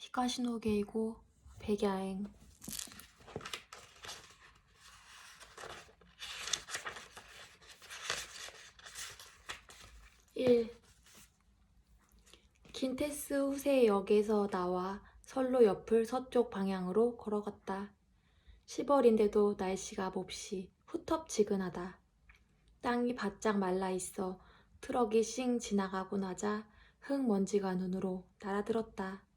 히카시노 게이고 백야행 일 긴테스 후세 역에서 나와 선로 옆을 서쪽 방향으로 걸어갔다. 10월인데도 날씨가 몹시 후텁지근하다. 땅이 바짝 말라 있어 트럭이 싱 지나가고 나자 흙 먼지가 눈으로 날아들었다.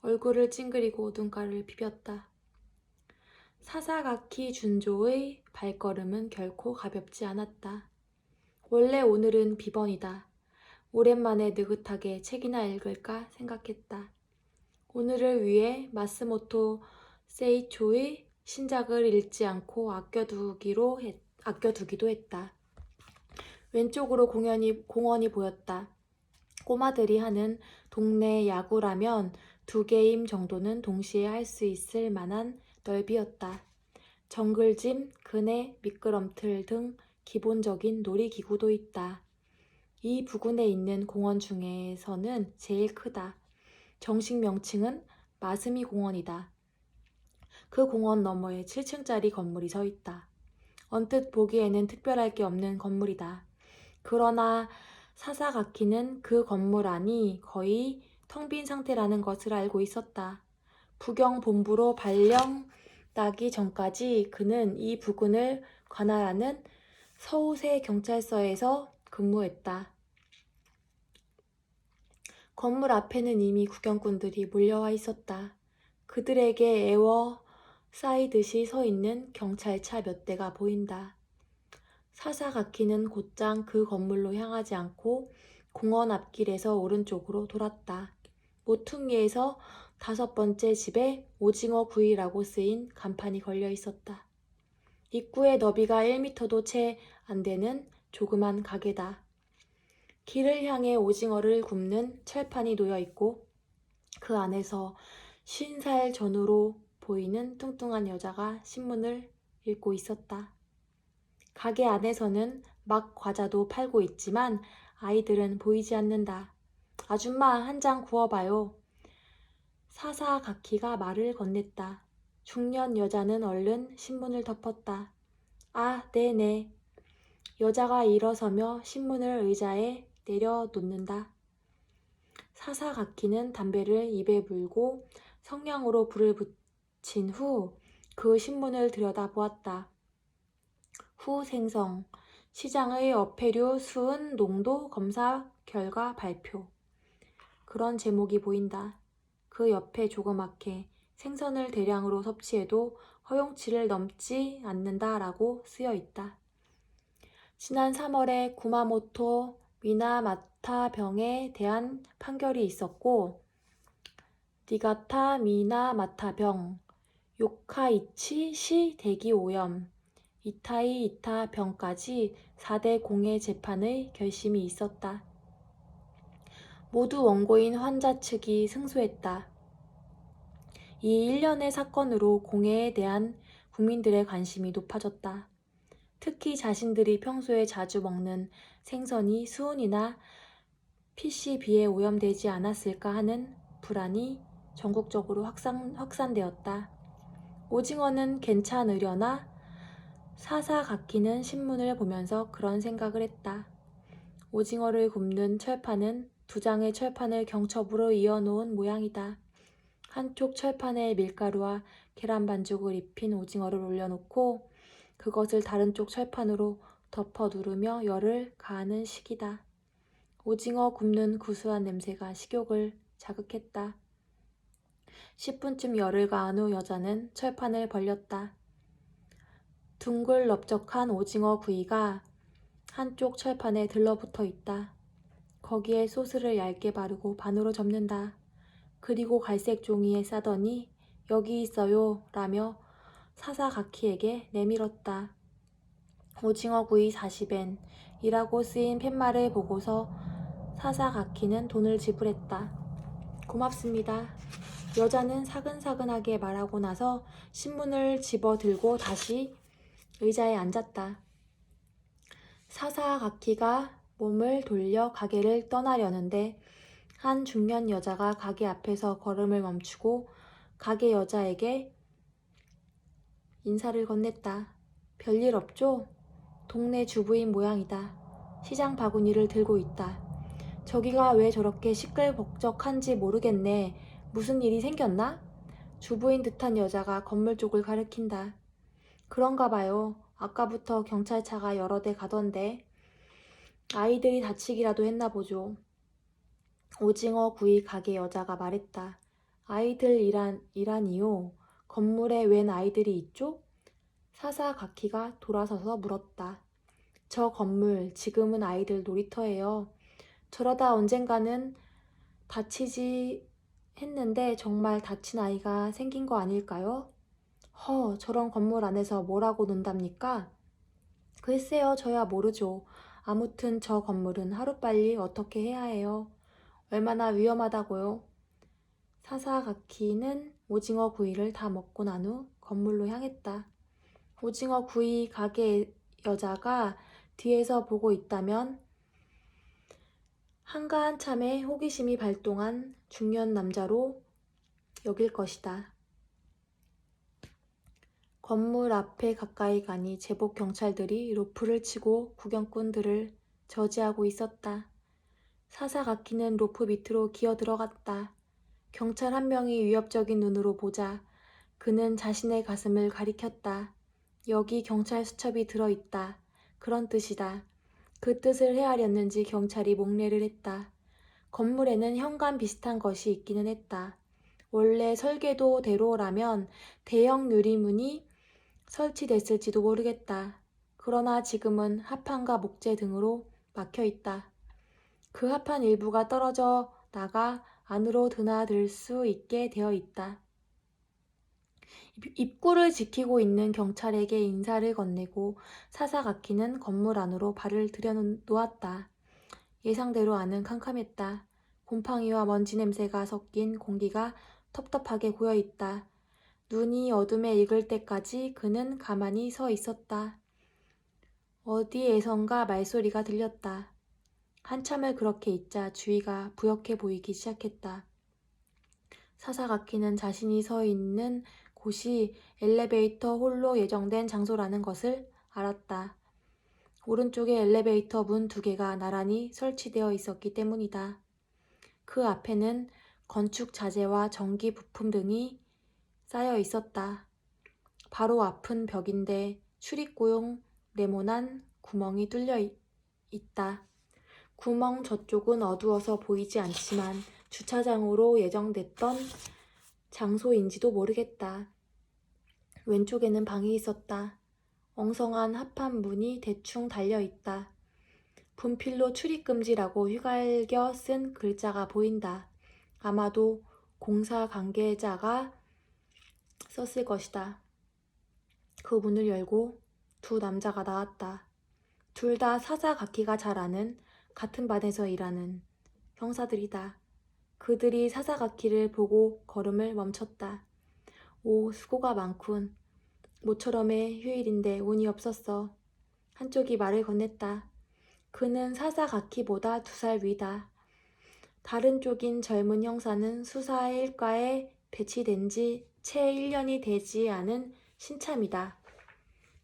얼굴을 찡그리고 눈가를 비볐다. 사사가키 준조의 발걸음은 결코 가볍지 않았다. 원래 오늘은 비번이다. 오랜만에 느긋하게 책이나 읽을까 생각했다. 오늘을 위해 마스모토 세이초의 신작을 읽지 않고 아껴두기로 했, 아껴두기도 했다. 왼쪽으로 공연이, 공원이 보였다. 꼬마들이 하는 동네 야구라면 두 게임 정도는 동시에 할 수 있을 만한 넓이였다. 정글짐, 그네, 미끄럼틀 등 기본적인 놀이기구도 있다. 이 부근에 있는 공원 중에서는 제일 크다. 정식 명칭은 마스미 공원이다. 그 공원 너머에 7층짜리 건물이 서 있다. 언뜻 보기에는 특별할 게 없는 건물이다. 그러나 사사가키는 그 건물 안이 거의 텅 빈 상태라는 것을 알고 있었다. 부경 본부로 발령 나기 전까지 그는 이 부근을 관할하는 서울세 경찰서에서 근무했다. 건물 앞에는 이미 구경꾼들이 몰려와 있었다. 그들에게 애워 쌓이듯이 서 있는 경찰차 몇 대가 보인다. 사사가키는 곧장 그 건물로 향하지 않고 공원 앞길에서 오른쪽으로 돌았다. 모퉁이에서 다섯 번째 집에 오징어 구이라고 쓰인 간판이 걸려 있었다. 입구의 너비가 1미터도 채 안 되는 조그만 가게다. 길을 향해 오징어를 굽는 철판이 놓여 있고 그 안에서 쉰 살 전후로 보이는 뚱뚱한 여자가 신문을 읽고 있었다. 가게 안에서는 막 과자도 팔고 있지만 아이들은 보이지 않는다. 아줌마 한 장 구워봐요. 사사가키가 말을 건넸다. 중년 여자는 얼른 신문을 덮었다. 아, 네네. 여자가 일어서며 신문을 의자에 내려놓는다. 사사가키는 담배를 입에 물고 성냥으로 불을 붙인 후 그 신문을 들여다보았다. 후 생성, 시장의 어패류 수은 농도 검사 결과 발표. 그런 제목이 보인다. 그 옆에 조그맣게 생선을 대량으로 섭취해도 허용치를 넘지 않는다라고 쓰여 있다. 지난 3월에 구마모토 미나마타 병에 대한 판결이 있었고, 니가타 미나마타 병, 요카이치 시 대기 오염, 이타이 이타 병까지 4대 공해 재판의 결심이 있었다. 모두 원고인 환자 측이 승소했다. 이 일련의 사건으로 공해에 대한 국민들의 관심이 높아졌다. 특히 자신들이 평소에 자주 먹는 생선이 수은이나 PCB에 오염되지 않았을까 하는 불안이 전국적으로 확산, 확산되었다. 오징어는 괜찮으려나 사사가키는 신문을 보면서 그런 생각을 했다. 오징어를 굽는 철판은 두 장의 철판을 경첩으로 이어놓은 모양이다. 한쪽 철판에 밀가루와 계란 반죽을 입힌 오징어를 올려놓고 그것을 다른 쪽 철판으로 덮어 누르며 열을 가하는 식이다. 오징어 굽는 구수한 냄새가 식욕을 자극했다. 10분쯤 열을 가한 후 여자는 철판을 벌렸다. 둥글 넓적한 오징어 구이가 한쪽 철판에 들러붙어 있다. 거기에 소스를 얇게 바르고 반으로 접는다. 그리고 갈색 종이에 싸더니 여기 있어요 라며 사사가키에게 내밀었다. 오징어 구이 40엔 이라고 쓰인 팻말을 보고서 사사가키는 돈을 지불했다. 고맙습니다. 여자는 사근사근하게 말하고 나서 신문을 집어 들고 다시 의자에 앉았다. 사사가키가 몸을 돌려 가게를 떠나려는데 한 중년 여자가 가게 앞에서 걸음을 멈추고 가게 여자에게 인사를 건넸다. 별일 없죠? 동네 주부인 모양이다. 시장 바구니를 들고 있다. 저기가 왜 저렇게 시끌벅적한지 모르겠네. 무슨 일이 생겼나? 주부인 듯한 여자가 건물 쪽을 가리킨다. 그런가 봐요. 아까부터 경찰차가 여러 대 가던데. 아이들이 다치기라도 했나 보죠. 오징어 구이 가게 여자가 말했다. 아이들 이란, 이라니요. 건물에 웬 아이들이 있죠? 사사가키가 돌아서서 물었다. 저 건물 지금은 아이들 놀이터예요. 저러다 언젠가는 다치지 했는데 정말 다친 아이가 생긴 거 아닐까요? 허, 저런 건물 안에서 뭐라고 논답니까? 글쎄요, 저야 모르죠. 아무튼 저 건물은 하루빨리 어떻게 해야 해요? 얼마나 위험하다고요? 사사가키는 오징어 구이를 다 먹고 난 후 건물로 향했다. 오징어 구이 가게 여자가 뒤에서 보고 있다면 한가한 참에 호기심이 발동한 중년 남자로 여길 것이다. 건물 앞에 가까이 가니 제복 경찰들이 로프를 치고 구경꾼들을 저지하고 있었다. 사사가키는 로프 밑으로 기어 들어갔다. 경찰 한 명이 위협적인 눈으로 보자 그는 자신의 가슴을 가리켰다. 여기 경찰 수첩이 들어있다. 그런 뜻이다. 그 뜻을 헤아렸는지 경찰이 목례를 했다. 건물에는 현관 비슷한 것이 있기는 했다. 원래 설계도대로라면 대형 유리문이 설치됐을지도 모르겠다. 그러나 지금은 합판과 목재 등으로 막혀 있다. 그 합판 일부가 떨어져 나가 안으로 드나들 수 있게 되어 있다. 입- 입구를 지키고 있는 경찰에게 인사를 건네고 사사가키는 건물 안으로 발을 들여놓았다. 예상대로 안은 캄캄했다. 곰팡이와 먼지 냄새가 섞인 공기가 텁텁하게 고여 있다. 눈이 어둠에 익을 때까지 그는 가만히 서 있었다. 어디에선가 말소리가 들렸다. 한참을 그렇게 있자 주위가 부역해 보이기 시작했다. 사사가키는 자신이 서 있는 곳이 엘리베이터 홀로 예정된 장소라는 것을 알았다. 오른쪽에 엘리베이터 문 두 개가 나란히 설치되어 있었기 때문이다. 그 앞에는 건축 자재와 전기 부품 등이 쌓여 있었다. 바로 앞은 벽인데 출입구용 네모난 구멍이 뚫려 있- 있다. 구멍 저쪽은 어두워서 보이지 않지만 주차장으로 예정됐던 장소인지도 모르겠다. 왼쪽에는 방이 있었다. 엉성한 합판 문이 대충 달려 있다. 분필로 출입금지라고 휘갈겨 쓴 글자가 보인다. 아마도 공사 관계자가 썼을 것이다. 그 문을 열고 두 남자가 나왔다. 둘 다 사사가키가 잘 아는 같은 반에서 일하는 형사들이다. 그들이 사사가키를 보고 걸음을 멈췄다. 오, 수고가 많군. 모처럼의 휴일인데 운이 없었어. 한쪽이 말을 건넸다. 그는 사사가키보다 두 살 위다. 다른 쪽인 젊은 형사는 수사 일과에 배치된 지 채 1년이 되지 않은 신참이다.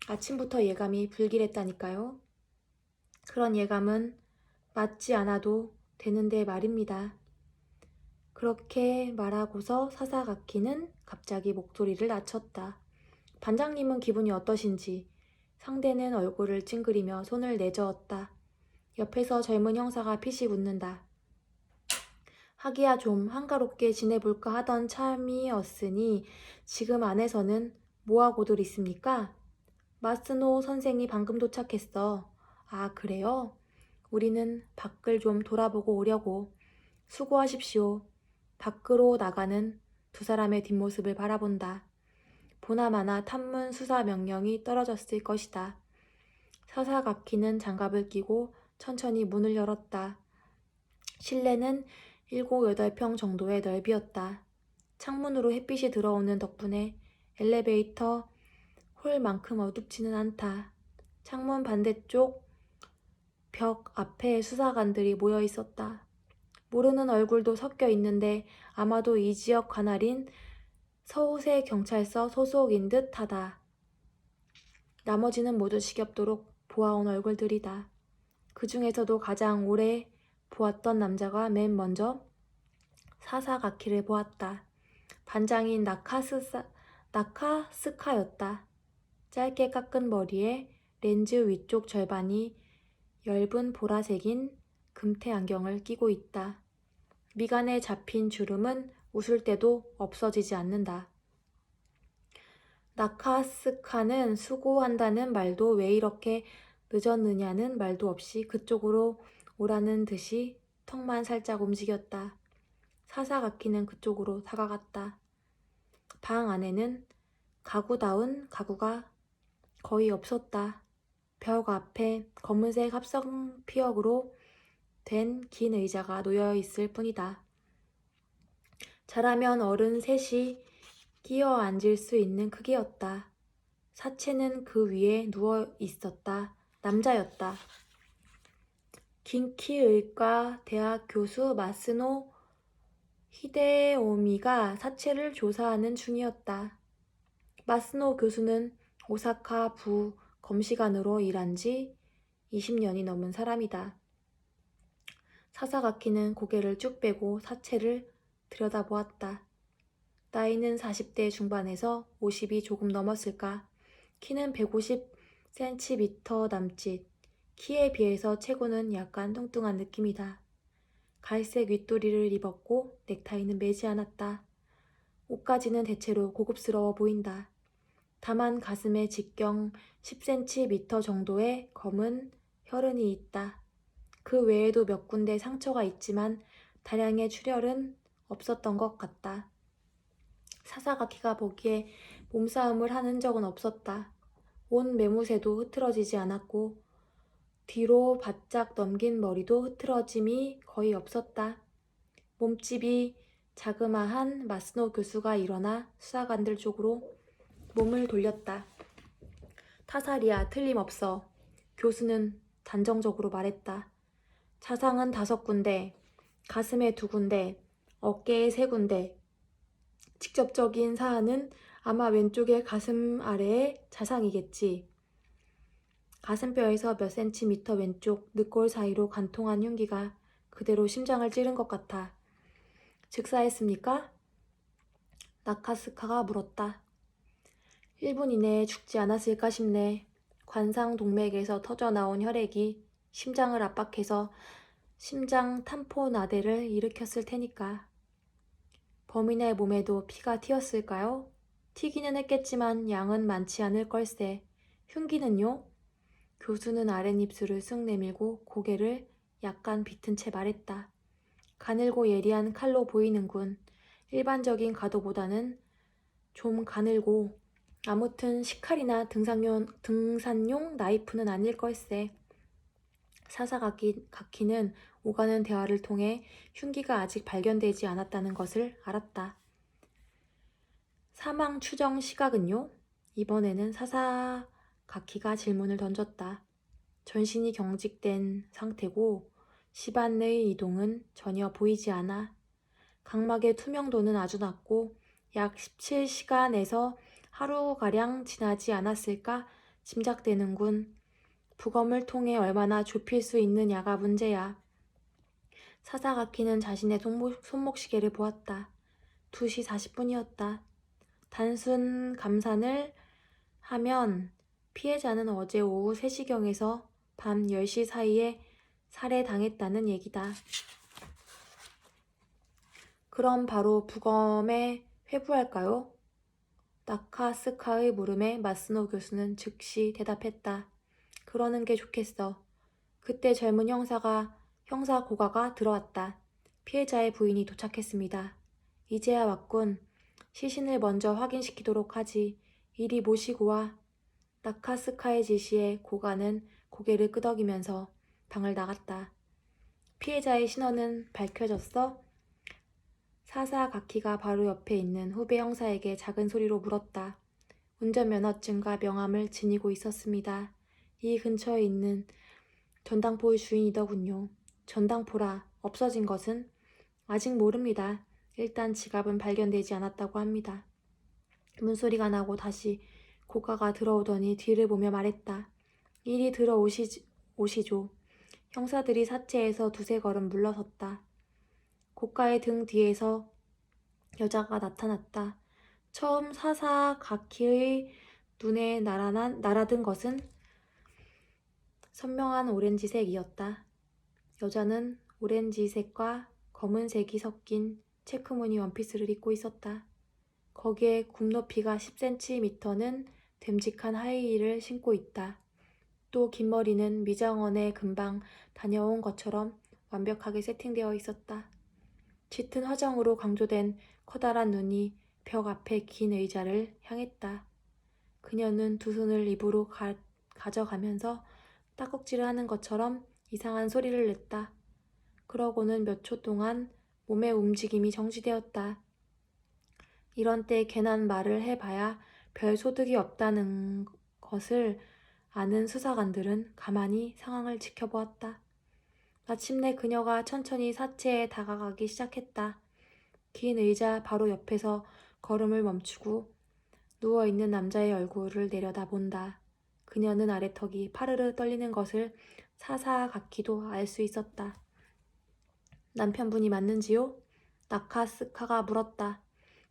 아침부터 예감이 불길했다니까요. 그런 예감은 맞지 않아도 되는데 말입니다. 그렇게 말하고서 사사가키는 갑자기 목소리를 낮췄다. 반장님은 기분이 어떠신지 상대는 얼굴을 찡그리며 손을 내저었다. 옆에서 젊은 형사가 피식 웃는다. 하기야 좀 한가롭게 지내볼까 하던 참이었으니 지금 안에서는 뭐하고들 있습니까? 마스노 선생이 방금 도착했어. 아, 그래요? 우리는 밖을 좀 돌아보고 오려고. 수고하십시오. 밖으로 나가는 두 사람의 뒷모습을 바라본다. 보나마나 탐문 수사 명령이 떨어졌을 것이다. 사사가키는 장갑을 끼고 천천히 문을 열었다. 실내는 일곱 여덟 평 정도의 넓이었다. 창문으로 햇빛이 들어오는 덕분에 엘리베이터 홀만큼 어둡지는 않다. 창문 반대쪽 벽 앞에 수사관들이 모여 있었다. 모르는 얼굴도 섞여 있는데 아마도 이 지역 관할인 서울세 경찰서 소속인 듯하다. 나머지는 모두 지겹도록 보아온 얼굴들이다. 그 중에서도 가장 오래 보았던 남자가 맨 먼저 사사가키를 보았다. 반장인 나카스사, 나카스카였다. 짧게 깎은 머리에 렌즈 위쪽 절반이 엷은 보라색인 금태 안경을 끼고 있다. 미간에 잡힌 주름은 웃을 때도 없어지지 않는다. 나카스카는 수고한다는 말도 왜 이렇게 늦었느냐는 말도 없이 그쪽으로 오라는 듯이 턱만 살짝 움직였다. 사사가키는 그쪽으로 다가갔다. 방 안에는 가구다운 가구가 거의 없었다. 벽 앞에 검은색 합성 피혁으로 된 긴 의자가 놓여 있을 뿐이다. 잘하면 어른 셋이 끼어 앉을 수 있는 크기였다. 사체는 그 위에 누워 있었다. 남자였다. 긴키의과 대학 교수 마스노 히데오미가 사체를 조사하는 중이었다. 마스노 교수는 오사카 부 검시관으로 일한 지 20년이 넘은 사람이다. 사사가키는 고개를 쭉 빼고 사체를 들여다보았다. 나이는 40대 중반에서 50이 조금 넘었을까. 키는 150cm 남짓. 키에 비해서 체구는 약간 뚱뚱한 느낌이다. 갈색 윗도리를 입었고 넥타이는 매지 않았다. 옷까지는 대체로 고급스러워 보인다. 다만 가슴에 직경 10cm 정도의 검은 혈흔이 있다. 그 외에도 몇 군데 상처가 있지만 다량의 출혈은 없었던 것 같다. 사사가키가 보기에 몸싸움을 하는 적은 없었다. 온 매무새도 흐트러지지 않았고 뒤로 바짝 넘긴 머리도 흐트러짐이 거의 없었다. 몸집이 자그마한 마스노 교수가 일어나 수사관들 쪽으로 몸을 돌렸다. 타살이야 틀림없어. 교수는 단정적으로 말했다. 자상은 다섯 군데, 가슴에 두 군데, 어깨에 세 군데. 직접적인 사안은 아마 왼쪽의 가슴 아래의 자상이겠지. 가슴뼈에서 몇 센티미터 왼쪽 늑골 사이로 관통한 흉기가 그대로 심장을 찌른 것 같아. 즉사했습니까? 나카스카가 물었다. 1분 이내에 죽지 않았을까 싶네. 관상 동맥에서 터져 나온 혈액이 심장을 압박해서 심장 탐포나대를 일으켰을 테니까. 범인의 몸에도 피가 튀었을까요? 튀기는 했겠지만 양은 많지 않을 걸세. 흉기는요? 교수는 아랫입술을 쓱 내밀고 고개를 약간 비튼 채 말했다. 가늘고 예리한 칼로 보이는군. 일반적인 가도보다는 좀 가늘고 아무튼 식칼이나 등산용, 등산용 나이프는 아닐 걸세. 사사가키는 오가는 대화를 통해 흉기가 아직 발견되지 않았다는 것을 알았다. 사망 추정 시각은요? 이번에는 사사 가키가 질문을 던졌다. 전신이 경직된 상태고 시반 내의 이동은 전혀 보이지 않아. 각막의 투명도는 아주 낮고 약 17시간에서 하루가량 지나지 않았을까 짐작되는군. 부검을 통해 얼마나 좁힐 수 있느냐가 문제야. 사사가키는 자신의 손목, 손목시계를 보았다. 2시 40분이었다. 단순 감산을 하면 피해자는 어제 오후 3시경에서 밤 10시 사이에 살해당했다는 얘기다. 그럼 바로 부검에 회부할까요? 나카스카의 물음에 마스노 교수는 즉시 대답했다. 그러는 게 좋겠어. 그때 젊은 형사가 형사 고가가 들어왔다. 피해자의 부인이 도착했습니다. 이제야 왔군. 시신을 먼저 확인시키도록 하지. 이리 모시고 와. 나카스카의 지시에 고가는 고개를 끄덕이면서 방을 나갔다. 피해자의 신원은 밝혀졌어? 사사가키가 바로 옆에 있는 후배 형사에게 작은 소리로 물었다. 운전면허증과 명함을 지니고 있었습니다. 이 근처에 있는 전당포의 주인이더군요. 전당포라 없어진 것은 아직 모릅니다. 일단 지갑은 발견되지 않았다고 합니다. 문소리가 나고 다시 고가가 들어오더니 뒤를 보며 말했다. 이리 들어오시, 오시죠. 형사들이 사체에서 두세 걸음 물러섰다. 고가의 등 뒤에서 여자가 나타났다. 처음 사사 가키의 눈에 날아난, 날아든 것은 선명한 오렌지색이었다. 여자는 오렌지색과 검은색이 섞인 체크무늬 원피스를 입고 있었다. 거기에 굽 높이가 10cm는 됨직한 하이힐을 신고 있다. 또 긴 머리는 미장원에 금방 다녀온 것처럼 완벽하게 세팅되어 있었다. 짙은 화장으로 강조된 커다란 눈이 벽 앞에 긴 의자를 향했다. 그녀는 두 손을 입으로 가, 가져가면서 딱꼭질을 하는 것처럼 이상한 소리를 냈다. 그러고는 몇 초 동안 몸의 움직임이 정지되었다. 이런 때 괜한 말을 해봐야 별 소득이 없다는 것을 아는 수사관들은 가만히 상황을 지켜보았다. 마침내 그녀가 천천히 사체에 다가가기 시작했다. 긴 의자 바로 옆에서 걸음을 멈추고 누워있는 남자의 얼굴을 내려다본다. 그녀는 아래턱이 파르르 떨리는 것을 사사각기도 알 수 있었다. 남편분이 맞는지요? 나카스카가 물었다.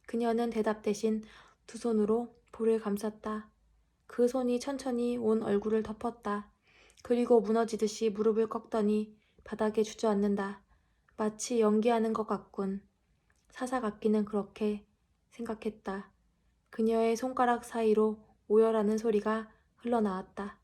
그녀는 대답 대신 두 손으로 볼을 감쌌다. 그 손이 천천히 온 얼굴을 덮었다. 그리고 무너지듯이 무릎을 꺾더니 바닥에 주저앉는다. 마치 연기하는 것 같군. 사사각기는 그렇게 생각했다. 그녀의 손가락 사이로 오열하는 소리가 흘러나왔다.